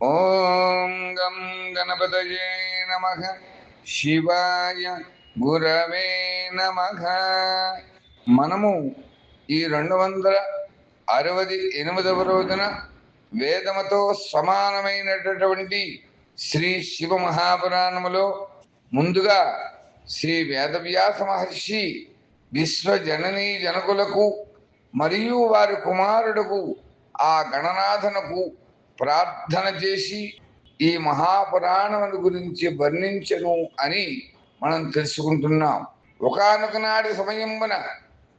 ఓం గం గణపతయే నమ. శివాయ గురవే నమ. మనము ఈ రెండు వందల అరవై ఎనిమిదవ రోజున వేదముతో సమానమైనటువంటి శ్రీ శివ మహాపురాణములో ముందుగా శ్రీ వేదవ్యాస మహర్షి విశ్వజననీ జనకులకు మరియు వారి కుమారుడుకు ఆ గణనాథనకు ప్రార్థన చేసి ఈ మహాపురాణముల గురించి వర్ణించను అని మనం తెలుసుకుంటున్నాం. ఒకనొక నాటి సమయమున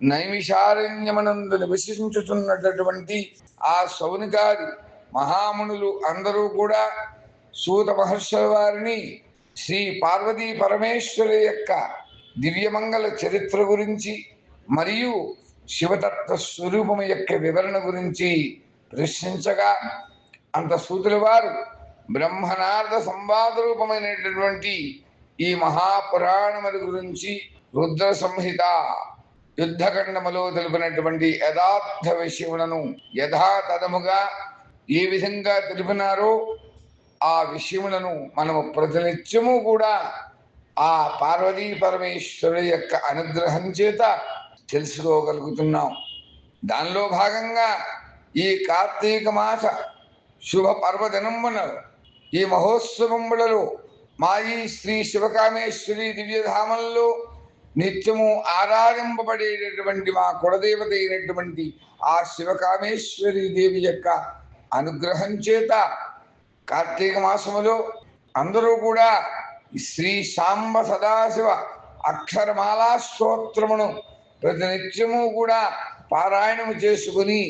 నైమిషారణ్యమనందు నివసించుతున్నటువంటి ఆ సౌనికాది మహామునులు అందరూ కూడా సూత మహర్షుల వారిని శ్రీ పార్వతీ పరమేశ్వరు యొక్క దివ్యమంగళ చరిత్ర గురించి మరియు శివతత్వ స్వరూపము యొక్క వివరణ గురించి ప్రశ్నించగా అంత సూతుల వారు. బ్రహ్మనార్థ సంవాద రూపమైనటువంటి ఈ మహాపురాణముల గురించి రుద్ర సంహిత యుద్ధఖండములో తెలిపినటువంటి యథార్థ విషయములను యథాతథముగా ఏ విధంగా తెలిపినారో ఆ విషయములను మనము ప్రతినిత్యము కూడా ఆ పార్వతీ పరమేశ్వరుడు యొక్క అనుగ్రహం చేత తెలుసుకోగలుగుతున్నాం. దానిలో భాగంగా ఈ కార్తీక మాస శుభ పర్వదినమున ఈ మహోత్సవములలో మా ఈ శ్రీ శివకామేశ్వరి దివ్యధామంలో నిత్యము ఆరాధింపబడేటటువంటి మా కులదేవత అయినటువంటి ఆ శివకామేశ్వరి దేవి యొక్క అనుగ్రహం చేత కార్తీక మాసములో అందరూ కూడా శ్రీ సాంబ సదాశివ అక్షరమాలా స్తోత్రమును ప్రతినిత్యము కూడా పారాయణము చేసుకుని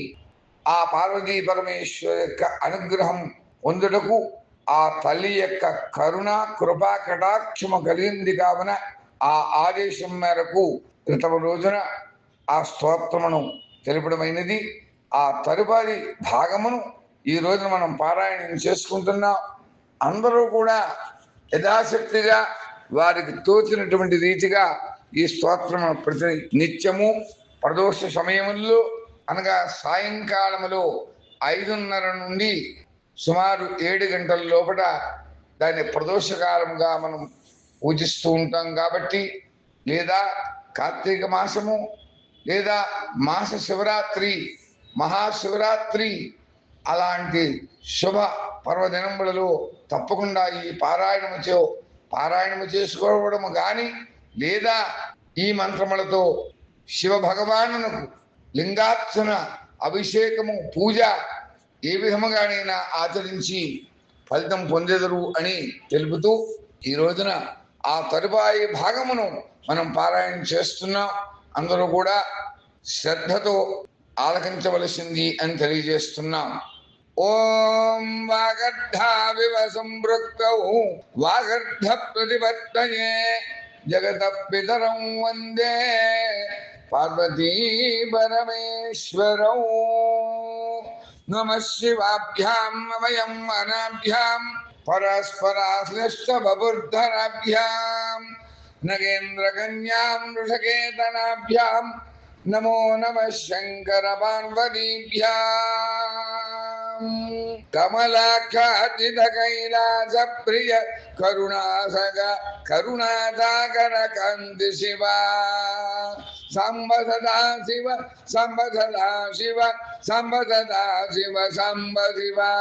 ఆ పార్వతీ పరమేశ్వర యొక్క అనుగ్రహం పొందుటకు ఆ తల్లి యొక్క కరుణ కృపా కటాక్షము కలిగింది కావున ఆ ఆదేశం మేరకు క్రితమ రోజున ఆ స్తోత్రమును తెలుపడమైనది. ఆ తదుపరి భాగమును ఈ రోజున మనం పారాయణం చేసుకుంటున్నాం. అందరూ కూడా యథాశక్తిగా వారికి తోచినటువంటి రీతిగా ఈ స్తోత్రమును ప్రతి నిత్యము ప్రదోష సమయముల్లో అనగా సాయంకాలములో ఐదున్నర నుండి సుమారు ఏడు గంటల లోపల దాన్ని ప్రదోషకాలంగా మనం పూజిస్తూ ఉంటాం కాబట్టి లేదా కార్తీక మాసము లేదా మాస శివరాత్రి మహాశివరాత్రి అలాంటి శుభ పర్వదినములలో తప్పకుండా ఈ పారాయణము చే పారాయణము చేసుకోవడము కానీ లేదా ఈ మంత్రములతో శివ భగవానునకు లింగార్చన అభిషేకము పూజ ఏ విధముగానైనా ఆచరించి ఫలితం పొందెదరు అని తెలుపుతూ ఈ రోజున ఆ తరువాయి భాగమును మనం పారాయణ చేస్తున్నాం. అందరూ కూడా శ్రద్ధతో ఆలకించవలసింది అని తెలియజేస్తున్నాం. ఓం వాగర్ధావివ సంపృక్తౌ వాగర్ధ ప్రతిపత్తయే జగత పితరం వందే पार्वती परमेश्वरौ नम शिवाभ्यां वयम् अनाभ्यां परस्पराश्लिष्टबबुद्धराभ्यां नगेन्द्रकन्यां वृषकेतनाभ्यां नमो नमः शङ्करपार्वतीभ्याम् प्रिय கருணாசக கருணாதாகர கந்தி சிவா. சம்பததா சிவ சம்பததா சிவ சம்பததா சிவ சம்பதிவா.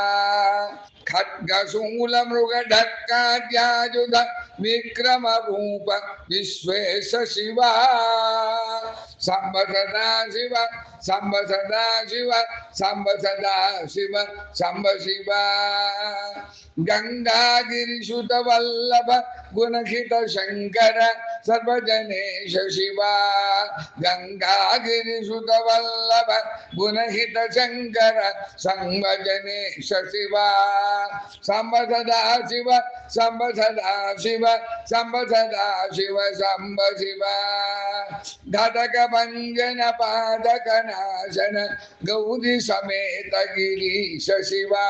खड्गशूलमृगढत्काद्यायुध विक्रमरूप विश्वेश शिव सम्ब सदा शिव सम्ब सदा शिव सम्ब सदा शिव सम्ब शिव गङ्गागिरिसुतवल्लभ गुणखित शङ्कर सर्वजनेश शिवा गंगा गिरीसुत वल्लभ गुणहित शंकर संवजनेश शिवा सम्ब सदा शिव सम्ब सदा शिव सम्ब सदा शिव सम्ब शिव पाद नाशन गौरी समेत गिरीश शिवा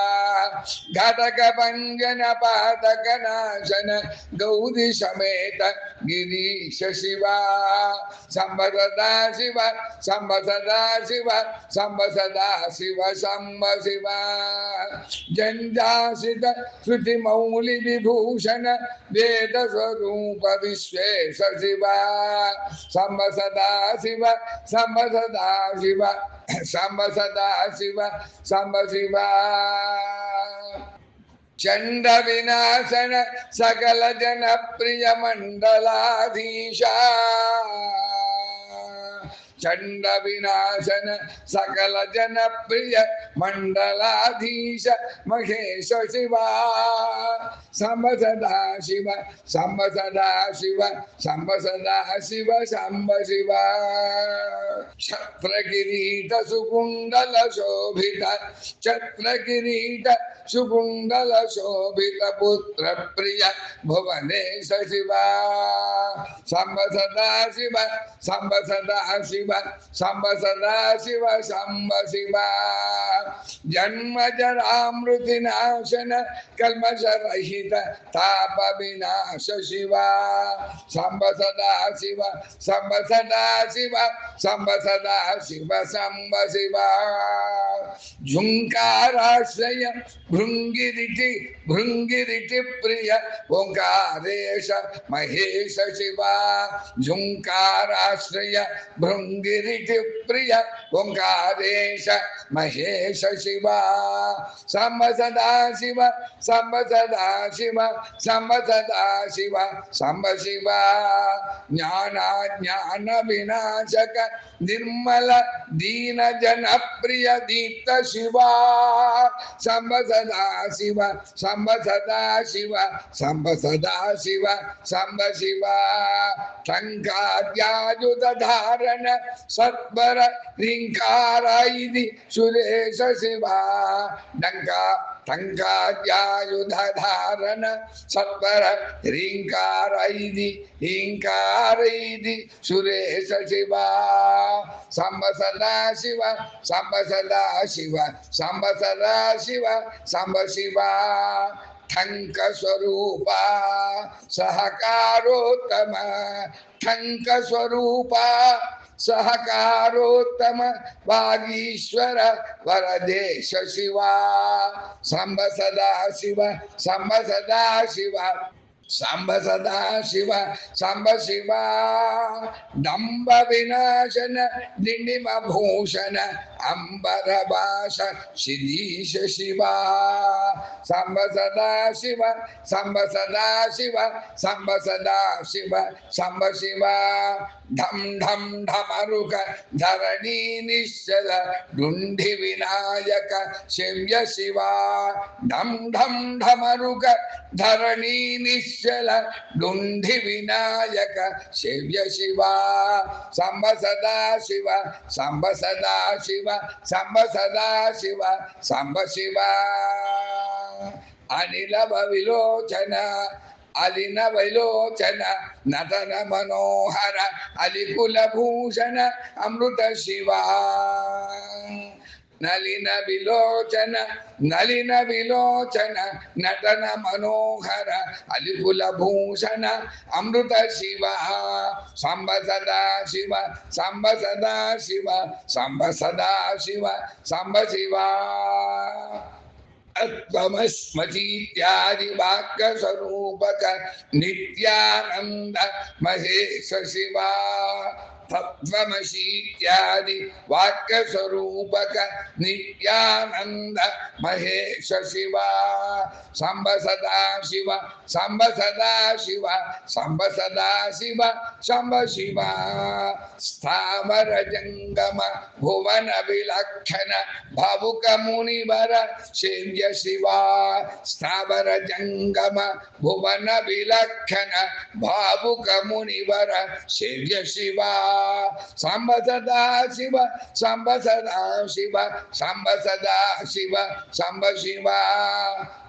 घटक भंजन पादक नाशन गौरी समेत गिरी ஈஷ சிவா சம்பததா சிவ சம்பததா சிவ சம்பததா சிவ சம்ப சிவ. ஜஞ்சாசித ஸ்ருதி மௌலி விபூஷண வேத ஸ்வரூப விஸ்வேஷ சிவ. சம்பததா சிவ சம்பததா சிவ சம்பததா சிவ சம்ப சிவா. चण्डविनाशन सकलजनप्रियमण्डलाधीशा। चंड विनाशन सकल जन प्रिय मंडलाधीश महेश शिवा सदा शिव सम सदा शिव सम सदा शिव शंब शिव। छत्र किरीट सुकुंडल शोभित छत्र किरीट सुकुंडल शोभित पुत्र प्रिय भुवनेश शिवा। संब सदा शिव संब सदा शिव शिव सदा शिव शंब शिव जन्म जरामृति नाशन कल्मष रहित ताप विनाश शिव शंब सदा शिव शंब सदा शिव शंब सदा शिव शंब शिव झुंकाराश्रय भृंगिरिटि भृंगिरिटि प्रिय ओंकारेश महेश शिवा। झुंकाराश्रय भृंग गिरिटिप्रिय ओङ्कारेश महेश शिव सम सदा शिव सम सदा शिव सम सदा शिव सम शिव ज्ञानाज्ञानविनाशक निर्मल दीनजनप्रिय दीप्त शिवा सम्ब सदा शिव सम्ब सदा शिव सम्ब सदा शिव सम्ब शिव शङ्काद्यायुधधारण సత్వర రింకార ఇది సురేశ శివ. డంకా టంకార్యాయుధ ధారణ సత్వర రింకార ఇది హింకార ఇది సురేశ శివ. సంబ సదా శివ సంబ సదా శివ సంబ సదా శివ సంబ శివ. ఠంక స్వరూప సహకారోత్తమ ఠంక స్వరూప सहकारोत्तम वागीश्वर वरदे शिवा संब सदा शिव संब सदा शिव सांब सदा शिव सांब शिवा दंभ विनाशन दिंडिम भूषण అంబరభాష శిరీష శివ సంబ సదా శివ సంబ సదా శివ సంబ సదా శివ సంబ శివ. ఢం ఢం ఢమరుక ధరణి నిశ్చల డుండి వినాయక శివ్య శివ. ఢం ఢం ఢమరుక ధరణి నిశ్చల డుండి వినాయక శివ్య శివ. సంబ సదా శివ సంబ సదా శివ సంబ సదాశివ సంబ శివ. అనిల విలోచన అలిన విలోచన నటన మనోహర అలికుల భూషణ అమృత శివ. ನಲಿನ ವಿಲೋಚನ ನಲಿನ ವಿಲೋಚನ, ನಟನ ಮನೋಹರ ಅಲಿಕುಲ ಭೂಷಣ, ಅಮೃತ ಶಿವ ಸಂಬ ಸದಾ ಶಿವ ಸಂಬ ಸದಾ ಶಿವ ಸಂಬ ಸದಾ ಶಿವ, ಸಂಬ ಶಿವ. ಸ್ಮತಿತ್ಯಾದಿ ವಾಕ್ಯ ಸ್ವರೂಪಕ ನಿತ್ಯಾನಂದ ಮಹೇಶ ಶಿವ. తత్వమశీత్యాది వాక్యస్వరూపక నిత్యానంద మహేశ శివ సంబ సదా శివ సంబ సదా శివ సంబ సదా శివ సంబ శివ స్థావర జంగమ భువన విలక్షణ భవుక మునివర శివ్య శివ స్థావర జంగమ భువన విలక్షణ భావుక మునివర శివ్య శివా सांब शिव सांब सदा शिव सांब सदा शिव सांब शिवा.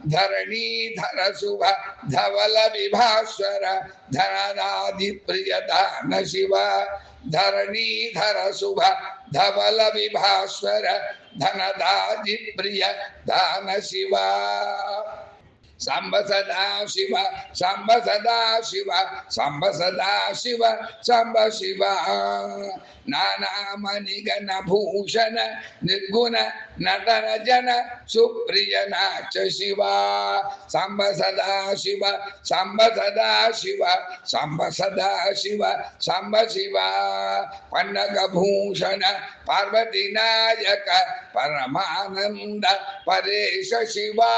धरणी धर शुभ धवल विभास्वर धरणादि प्रियदान शिव. धरणी धर शुभ धवल विभास्वर धनदादि प्रिय दान शिवा. सांब सदा शिव सांब सदा शिव सांब सदा शिव सांब शिव नानामणिगण भूषण निर्गुण नटर जन सुप्रिय नाच शिव सांब सदा शिव सांब सदा शिव सांब सदा शिव सांब शिव पन्नक भूषण पार्वती नायक परमानंद परेश शिवा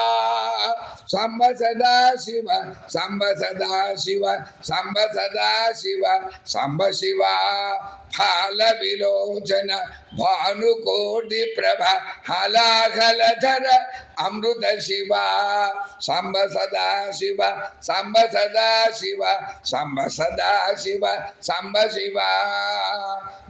सांब सदा शिव सांब सदा शिव सांब सदा शिव सांब शिवा फाल विलोचन भानुकोटि प्रभा हलाघलधर अमृत शिवा सांब सदा शिव सांब सदा शिव सांब सदा शिव सांब शिवा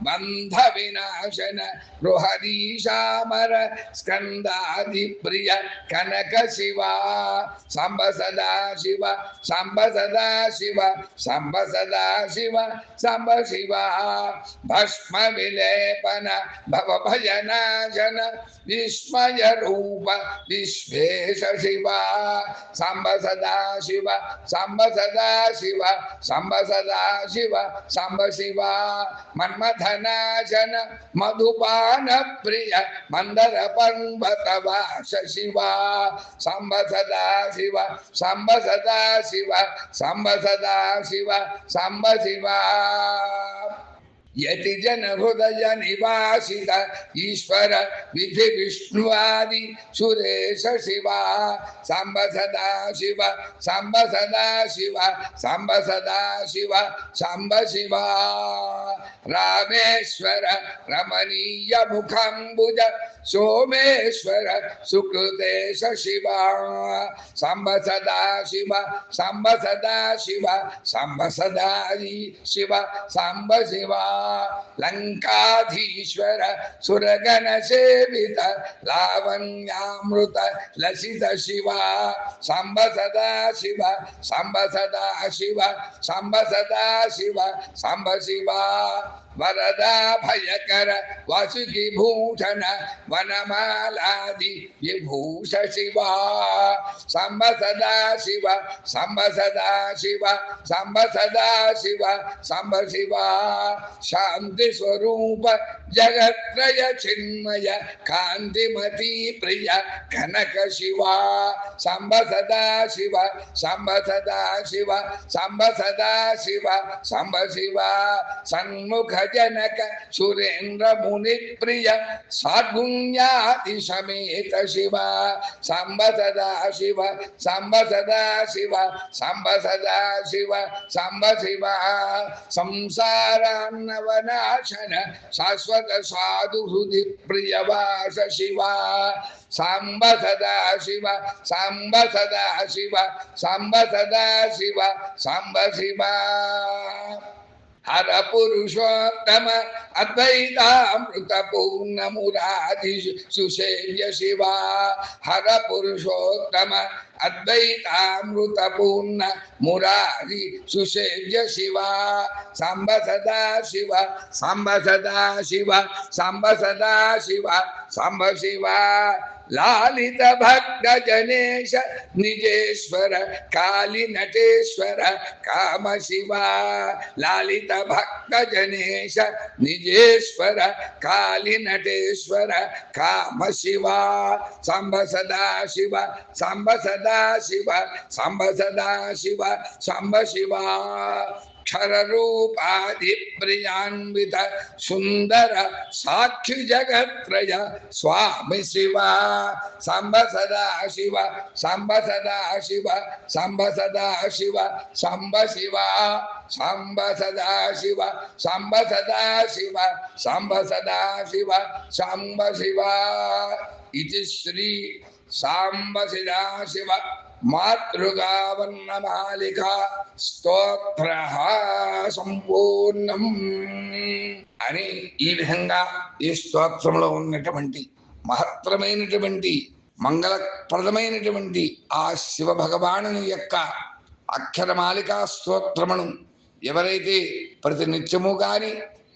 बंध विनाशन रोहरी श्यामर स्कंदाधि प्रिय कनक शिवा सांब सदा शिव सांब सदा शिव सांब सदा शिव सांब शिव भस्म विलेपन भव भजना जन विस्मय रूप विश्वेश शिव सांब सदा शिव सांब सदा शिव सांब सदा शिव सांब शिव मन्मथना जन मधुपान प्रिय मंदर पंबत शिवा सांब सदा சிவ சம்ப சதா சிவ சம்ப சதா சிவ சம்ப சிவா यति जनहृदय निवासित ईश्वर विधि विष्णुवादि सुरेश शिवा साम्ब सदा शिव साम्ब सदा शिव साम्ब सदा शिव साम्ब शिवा रामेश्वर रमणीय मुखम्बुज ಸೋಮೇಶ್ವರ ಸುಕೃತೇಶ ಶಿವ ಸಂಬ ಸದಾ ಶಿವ ಸಂಬ ಸದಾ ಶಿವ ಸಂಬ ಸದಾ ಶಿವ ಸಂಬ ಶಿವ ಲಂಕಾಧೀಶ್ವರ ಸುರಗಣ ಸೇವಿತ ಲಾವಣ್ಯಾಮೃತ ಲಸಿತ ಶಿವ ಸಂಬ ಸದಾ ಶಿವ ಸಂಬ ಸದಾ ಶಿವ ಸಂಬ ಸದಾ ಶಿವ ಸಂಬ ಶಿವ வரதா பயகர வசுகி பூஷண வனமாலாதி விபூஷ சிவா சம்ப சதா சிவ சம்ப சதா சிவ சம்ப சதா சிவ சம்ப சிவா சாந்தி ஸ்வரூப ஜகத்ரய சின்மய காந்திமதி பிரிய கனக சிவா சம்ப சிவ சம்ப சிவ சம்ப சிவ சம்ப சிவா சண்முக भजनक सुरेन्द्र मुनि प्रिय सद्गुण्याति समेत शिव सांब सदा शिव सांब सदा शिव सांब सदा शिव सांब शिव संसारान्नवनाशन शाश्वत साधु हृदि प्रियवास शिव सांब सदा शिव सांब सदा शिव सांब सदा शिव सांब शिव हर पुषोत्तम अद्वैतामृत पूर्ण मुराधि सुसेव्य शिवा। हरपुरुषोत्तम అద్వైతామృత పూర్ణ మురారి సుసేవ్య శివ సాంబ సదా శివ సాంబ సదా శివ సాంబ సదా శివ సాంబ శివ. లాలిత భక్త జనేశ నిజేశ్వర కాళి నటేశ్వర కామ శివ. లాలిత భక్త జనేశ నిజేశ్వర కాళి నటేశ్వర కామ శివ సాంబ సదా శివ సాంబ సదా சதா சிவ சம்ப சதா சிவ சம்ப சிவா क्षररूपाधिप्रियान्वित सुन्दर साक्षि जगत्रय स्वामि शिव सम्ब सदा शिव सम्ब सदा शिव सम्ब सदा शिव सम्ब शिव सम्ब सदा शिव सम्ब सदा शिव सम्ब सदा शिव सम्ब शिव इति श्री సాంబశిలా శివ శివ మాతృగావర్ణమాలిక స్తోత్ర సంపూర్ణం అని ఈ విధంగా ఈ స్తోత్రంలో ఉన్నటువంటి మహత్తరమైనటువంటి మంగళప్రదమైనటువంటి ఆ శివ భగవాను యొక్క అక్షరమాలికా స్తోత్రమును ఎవరైతే ప్రతి నిత్యము గాని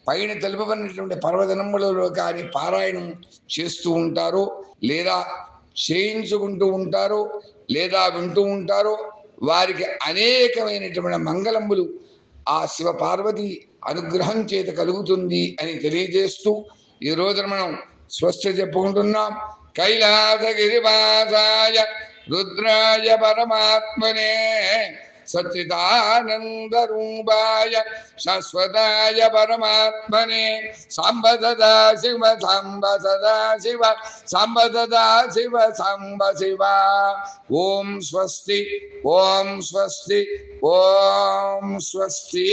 పైన తెలుపబడినటువంటి పర్వదినములలో కానీ పారాయణం చేస్తూ ఉంటారో లేదా చేయించుకుంటూ ఉంటారో లేదా వింటూ ఉంటారో వారికి అనేకమైనటువంటి మంగళములు ఆ శివ పార్వతి అనుగ్రహం చేత కలుగుతుంది అని తెలియజేస్తూ ఈ రోజున మనం స్వస్థ చెప్పుకుంటున్నాం. కైలాసగిరివాసాయ రుద్రాయ పరమాత్మనే सच्चिदानन्दरूपाय शाश्वताय परमात्मने साम्ब सदा शिव साम्ब सदा शिव साम्ब सदा शिव साम्ब शिव ॐ स्वस्ति ॐ स्वस्ति ॐ स्वस्ति